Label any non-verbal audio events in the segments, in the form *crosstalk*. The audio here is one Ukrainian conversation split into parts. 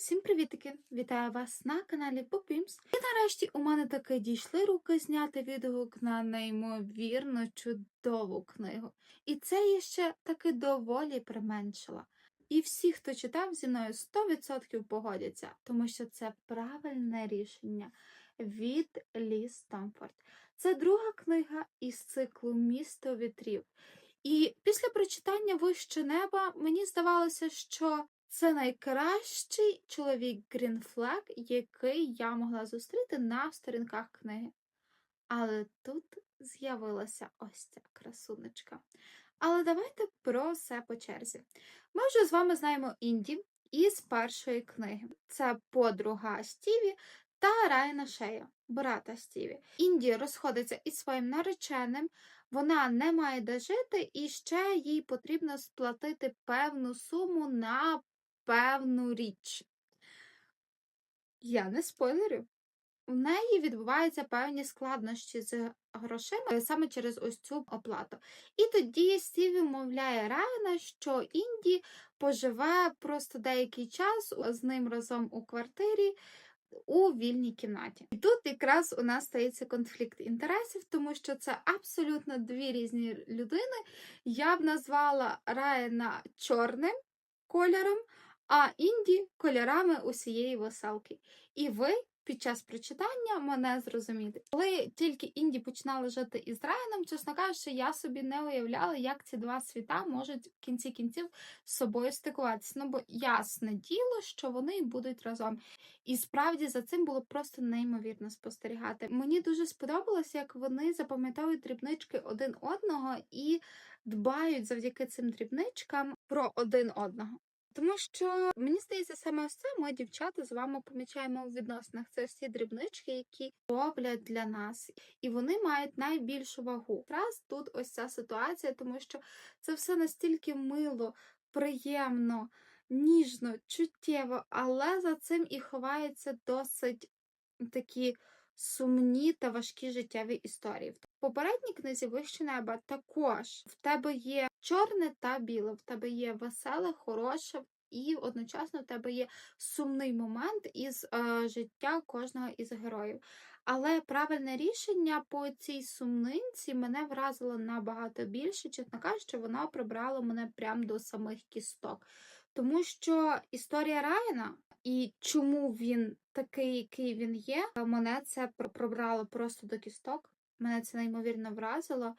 Всім привітики! Вітаю вас на каналі Popimps. І нарешті у мене таки дійшли руки зняти відгук на неймовірно чудову книгу. І це я ще таки доволі применшила. І всі, хто читав зі мною 100% погодяться, тому що це правильне рішення від Лі Стомфорд. Це друга книга із циклу Місто вітрів. І після прочитання Вище неба мені здавалося, що це найкращий чоловік Грінфлек, який я могла зустріти на сторінках книги. Але тут з'явилася ось ця красунечка. Але давайте про все по черзі. Ми вже з вами знаємо Інді із першої книги. Це подруга Стіві та Райана Шея, брата Стіві. Інді розходиться із своїм нареченим, вона не має де жити, і ще їй потрібно сплатити певну суму на певну річ. Я не спойлерю. У неї відбуваються певні складнощі з грошима саме через ось цю оплату. І тоді Стіві мовляє Райана, що Інді поживе просто деякий час з ним разом у квартирі у вільній кімнаті. І тут якраз у нас стається конфлікт інтересів, тому що це абсолютно дві різні людини. Я б назвала Райана чорним кольором, а Інді кольорами усієї веселки. І ви під час прочитання мене зрозумієте. Коли тільки Інді починала жити із Райаном, чесно кажучи, я собі не уявляла, як ці два світа можуть в кінці кінців з собою стикуватися. Ну бо ясне діло, що вони будуть разом. І справді за цим було просто неймовірно спостерігати. Мені дуже сподобалось, як вони запам'ятовують дрібнички один одного і дбають завдяки цим дрібничкам про один одного. Тому що мені здається, саме це ми, дівчата, з вами помічаємо у відносинах. Це ці дрібнички, які роблять для нас, і вони мають найбільшу вагу. Раз тут ось ця ситуація, тому що це все настільки мило, приємно, ніжно, чуттєво, але за цим і ховаються досить такі сумні та важкі життєві історії. В попередній книзі Вище неба також в тебе є чорне та біле, в тебе є веселе, хороше. І одночасно в тебе є сумний момент із е, життя кожного із героїв. Але правильне рішення по цій сумнинці мене вразило набагато більше, чесно кажучи, вона прибрала мене прямо до самих кісток. Тому що історія Райана і чому він такий, який він є, мене це пробрало просто до кісток. Мене це неймовірно вразило.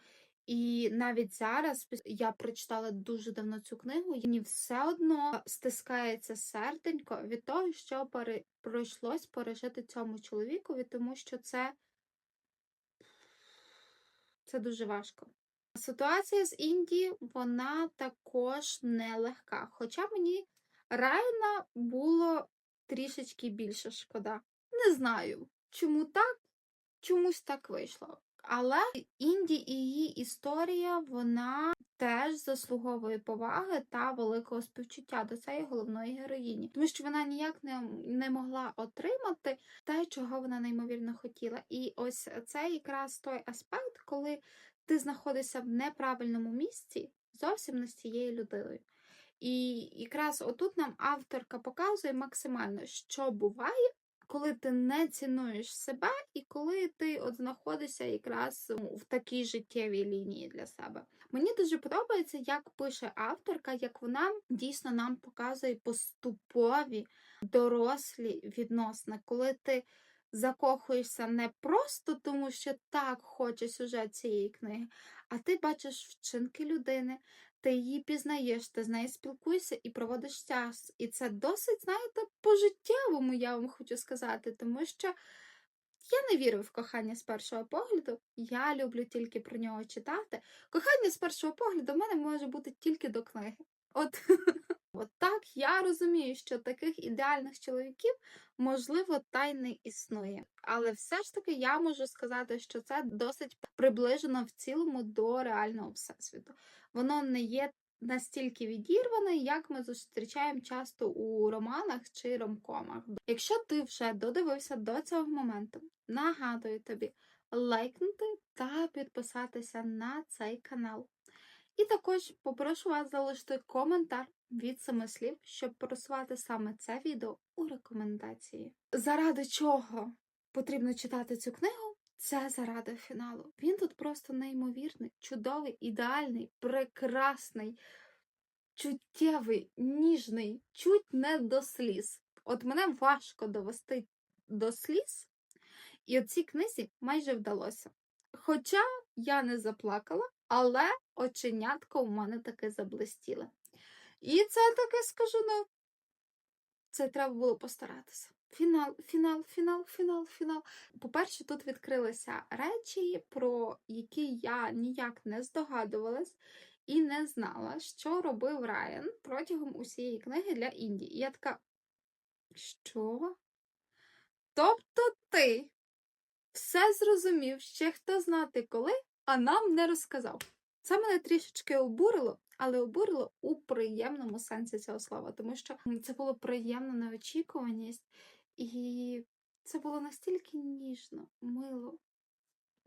І навіть зараз я прочитала дуже давно цю книгу, і мені все одно стискається серденько від того, що пере... пройшлось пережити цьому чоловікові, тому що це, це дуже важко. Ситуація з Індії, вона також нелегка. Хоча мені Райана було трішечки більше шкода. Не знаю, чому так, чомусь так вийшло. Але Інді і її історія, вона теж заслуговує поваги та великого співчуття до цієї головної героїні, тому що вона ніяк не, не могла отримати те, чого вона неймовірно хотіла. І ось це якраз той аспект, коли ти знаходишся в неправильному місці зовсім не з цією людиною. І якраз отут нам авторка показує максимально, що буває, коли ти не цінуєш себе, і коли ти от знаходишся якраз в такій життєвій лінії для себе. Мені дуже подобається, як пише авторка, як вона дійсно нам показує поступові дорослі відносини, коли ти закохуєшся не просто тому, що так хоче сюжет цієї книги, а ти бачиш вчинки людини, ти її пізнаєш, ти з нею спілкуєшся і проводиш час. І це досить, знаєте, по-життєвому, я вам хочу сказати, тому що я не вірю в кохання з першого погляду. Я люблю тільки про нього читати. Кохання з першого погляду в мене може бути тільки до книги. От, *laughs* От так я розумію, що таких ідеальних чоловіків, можливо, та й не існує. Але все ж таки я можу сказати, що це досить приближено в цілому до реального всесвіту. Воно не є настільки відірване, як ми зустрічаємо часто у романах чи ромкомах. Якщо ти вже додивився до цього моменту, нагадую тобі лайкнути та підписатися на цей канал. І також попрошу вас залишити коментар від семи слів, щоб просувати саме це відео у рекомендації. Заради чого потрібно читати цю книгу? Це заради фіналу. Він тут просто неймовірний, чудовий, ідеальний, прекрасний, чуттєвий, ніжний, чуть не до сліз. От мене важко довести до сліз, і от цій книзі майже вдалося. Хоча я не заплакала, але оченятка у мене таки заблистіли. І це таке скажу, ну, це треба було постаратися. Фінал, фінал, фінал, фінал, фінал. По-перше, тут відкрилися речі, про які я ніяк не здогадувалась і не знала, що робив Райан протягом усієї книги для Інді. І я така, що? Тобто ти все зрозумів, ще хто знати коли, а нам не розказав. Це мене трішечки обурило, але обурило у приємному сенсі цього слова, тому що це було приємна неочікуваність, і це було настільки ніжно, мило.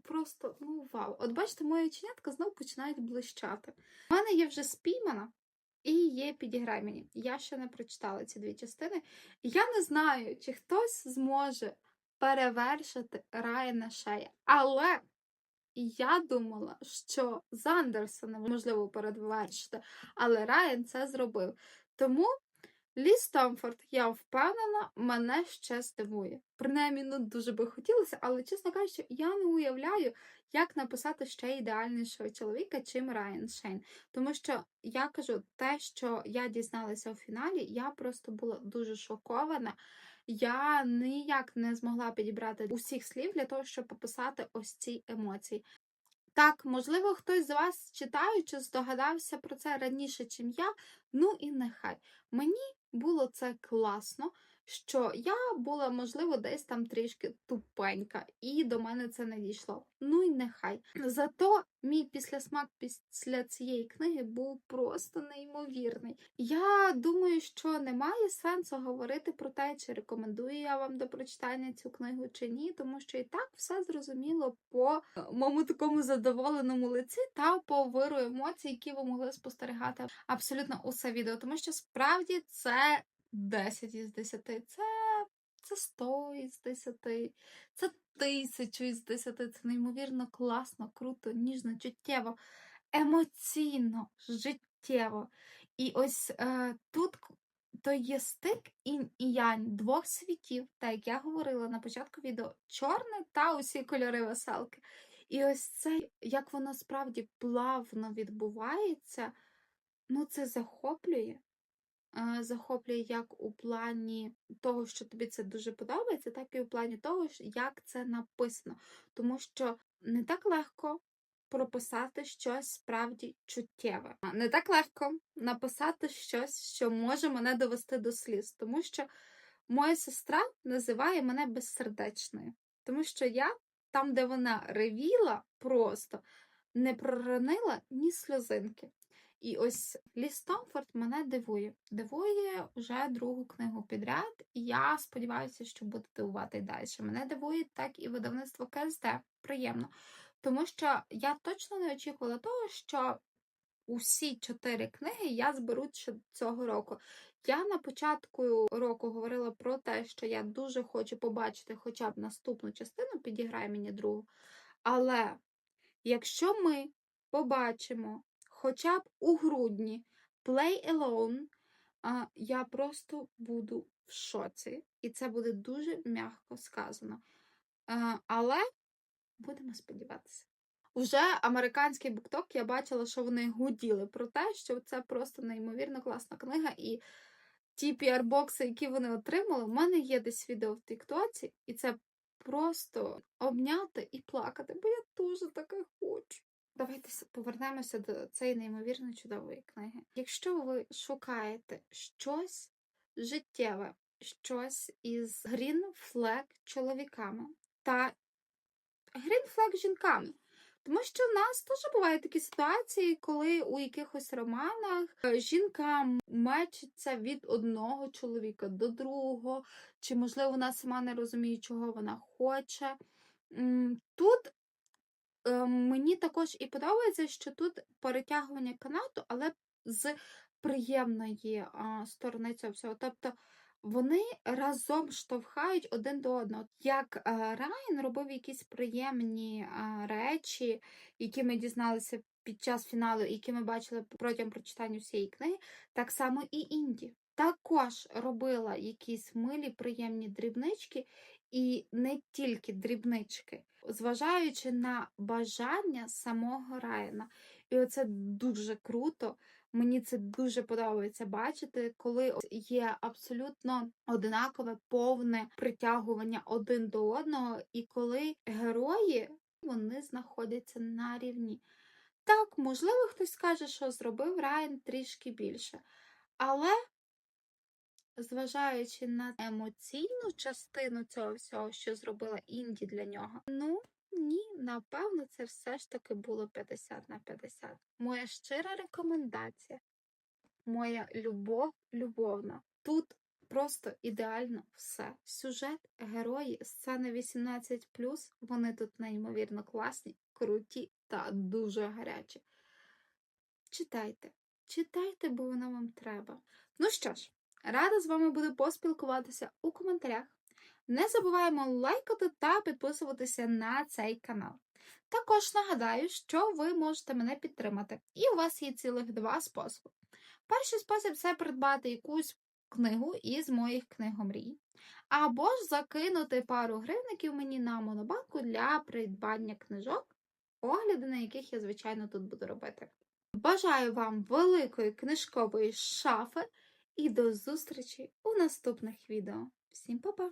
Просто, ну вау. От бачите, мої оченятка знов починають блищати. У мене є вже спіймана і є підіграй мені. Я ще не прочитала ці дві частини. Я не знаю, чи хтось зможе перевершити Райана Шея. Але я думала, що з Андерсона можливо перевершити, але Райан це зробив. Тому Ліс Томфорд, я впевнена, мене ще здивує. Принаймні, ну дуже би хотілося, але, чесно кажучи, я не уявляю, як написати ще ідеальнішого чоловіка, чим Райан Шейн. Тому що я кажу, те, що я дізналася у фіналі, я просто була дуже шокована. Я ніяк не змогла підібрати усіх слів для того, щоб описати ось ці емоції. Так, можливо, хтось з вас, читаючи, здогадався про це раніше, чим я. Ну і нехай. Мені було це класно, що я була, можливо, десь там трішки тупенька, і до мене це не дійшло. Ну і нехай. Зато мій післясмак після цієї книги був просто неймовірний. Я думаю, що немає сенсу говорити про те, чи рекомендую я вам до прочитання цю книгу чи ні, тому що і так все зрозуміло по моєму такому задоволеному лиці та по виру емоцій, які ви могли спостерігати абсолютно усе відео, тому що справді це 10 із 10. Це, це 100 із 10. Це тисячу із 10. Це неймовірно класно, круто, ніжно, чуттєво, емоційно, життєво. І ось е, тут то є стик і янь двох світів, так як я говорила на початку відео, чорне та усі кольори веселки. І ось це, як воно справді плавно відбувається, ну це захоплює. Е, Захоплює як у плані того, що тобі це дуже подобається, так і у плані того, як це написано. Тому що не так легко прописати щось справді чуттєве. Не так легко написати щось, що може мене довести до сліз, тому що моя сестра називає мене безсердечною, тому що я там, де вона ревіла, просто не проронила ні сльозинки. І ось Ліс Томфорд мене дивує. Дивує вже другу книгу підряд, і я сподіваюся, що буде дивувати далі. Мене дивує так і видавництво КСД. Приємно. Тому що я точно не очікувала того, що усі чотири книги я зберу ще цього року. Я на початку року говорила про те, що я дуже хочу побачити хоча б наступну частину, підіграй мені другу. Але якщо ми побачимо хоча б у грудні Play Alone, а, я просто буду в шоці. І це буде дуже м'яко сказано. А, Але будемо сподіватися. Уже американський букток я бачила, що вони гуділи про те, що це просто неймовірно класна книга. І ті піар-бокси, які вони отримали, у мене є десь відео в Тіктоці, і це просто обняти і плакати, бо я дуже таке хочу. Давайте повернемося до цієї неймовірно чудової книги. Якщо ви шукаєте щось життєве, щось із Green Flag чоловіками та Green Flag жінками. Тому що в нас теж бувають такі ситуації, коли у якихось романах е, жінка мечиться від одного чоловіка до другого, чи, можливо, вона сама не розуміє, чого вона хоче. Тут мені також і подобається, що тут перетягування канату, але з приємної сторони цього всього. Тобто вони разом штовхають один до одного. Як Райан робив якісь приємні речі, які ми дізналися під час фіналу, які ми бачили протягом прочитання всієї книги, так само і Інді. Також робила якісь милі, приємні дрібнички, і не тільки дрібнички, зважаючи на бажання самого Райана. І оце дуже круто. Мені це дуже подобається бачити, коли є абсолютно однакове повне притягування один до одного, і коли герої вони знаходяться на рівні. Так, можливо, хтось скаже, що зробив Райан трішки більше. Але, зважаючи на емоційну частину цього всього, що зробила Інді для нього, ну ні, напевно, це все ж таки було 50 на 50. Моя щира рекомендація, моя любов любовна. Тут просто ідеально все. Сюжет, герої, сцени 18, вони тут неймовірно класні, круті та дуже гарячі. Читайте, читайте, бо воно вам треба. Ну що ж, рада з вами буду поспілкуватися у коментарях. Не забуваємо лайкати та підписуватися на цей канал. Також нагадаю, що ви можете мене підтримати, і у вас є цілих два способи. Перший спосіб це придбати якусь книгу із моїх книгомрій, або ж закинути пару гривників мені на монобанку для придбання книжок, огляди на яких я, звичайно, тут буду робити. Бажаю вам великої книжкової шафи і до зустрічі у наступних відео. Всім па-па!